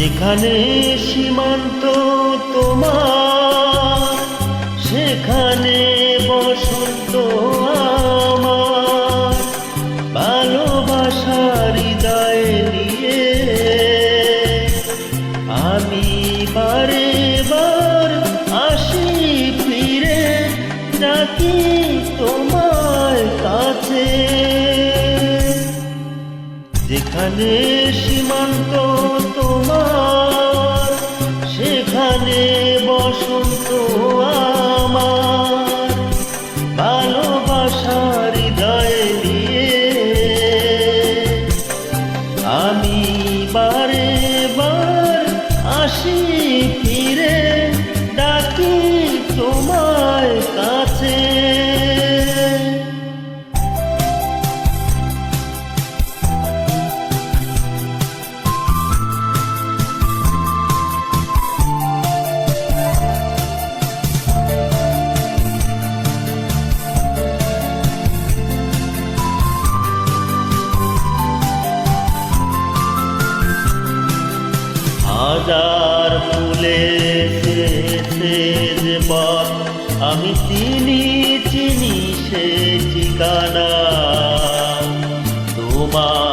যেখানে সীমান্ত তোমার, সেখানে বসন্ত আমার। ভালোবাসার হৃদয়ে নিয়ে আমি বারে বার আসি ফিরে ডাকি তোমার কাছে? যেখানে সীমান্ত হাজার ফুলে শেষে আমি চিনি চিনি সে ঠিকানা। তোমার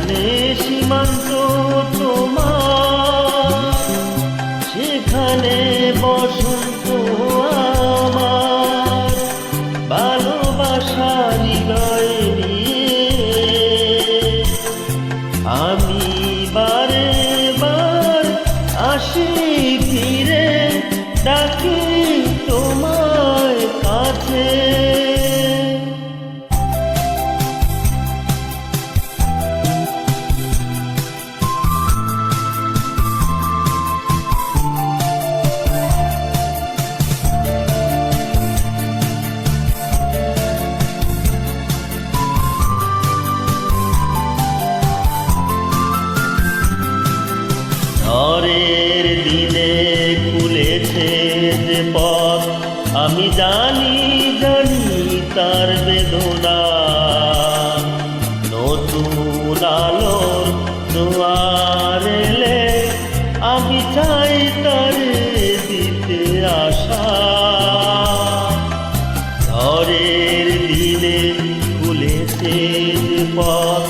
যেখানে সীমান্ত তোমার সেখানে বসন্ত ঝড়ের দিনে খুলেছে যে পথ, আমি জানি জানি তার বেদনা। নতুন আলোর দুয়ার আমি চাই তারে দিতে আসা ঝড়ের দিনে খুলেছে যে পথ,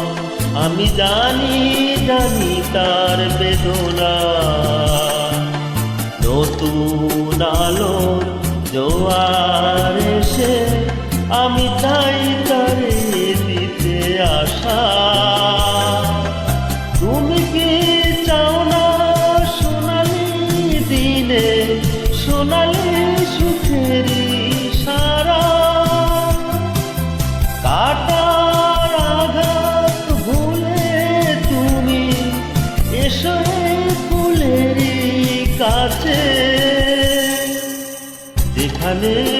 আমি জানি জানি তার বেদনা। নতুন আলোর জোয়ার ফুলেরই কাছে যেখানে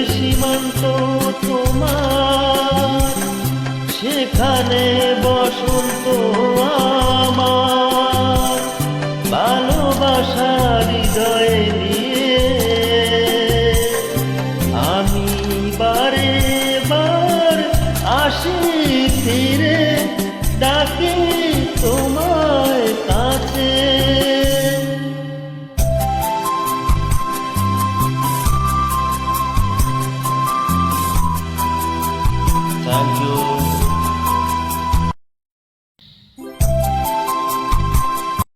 You.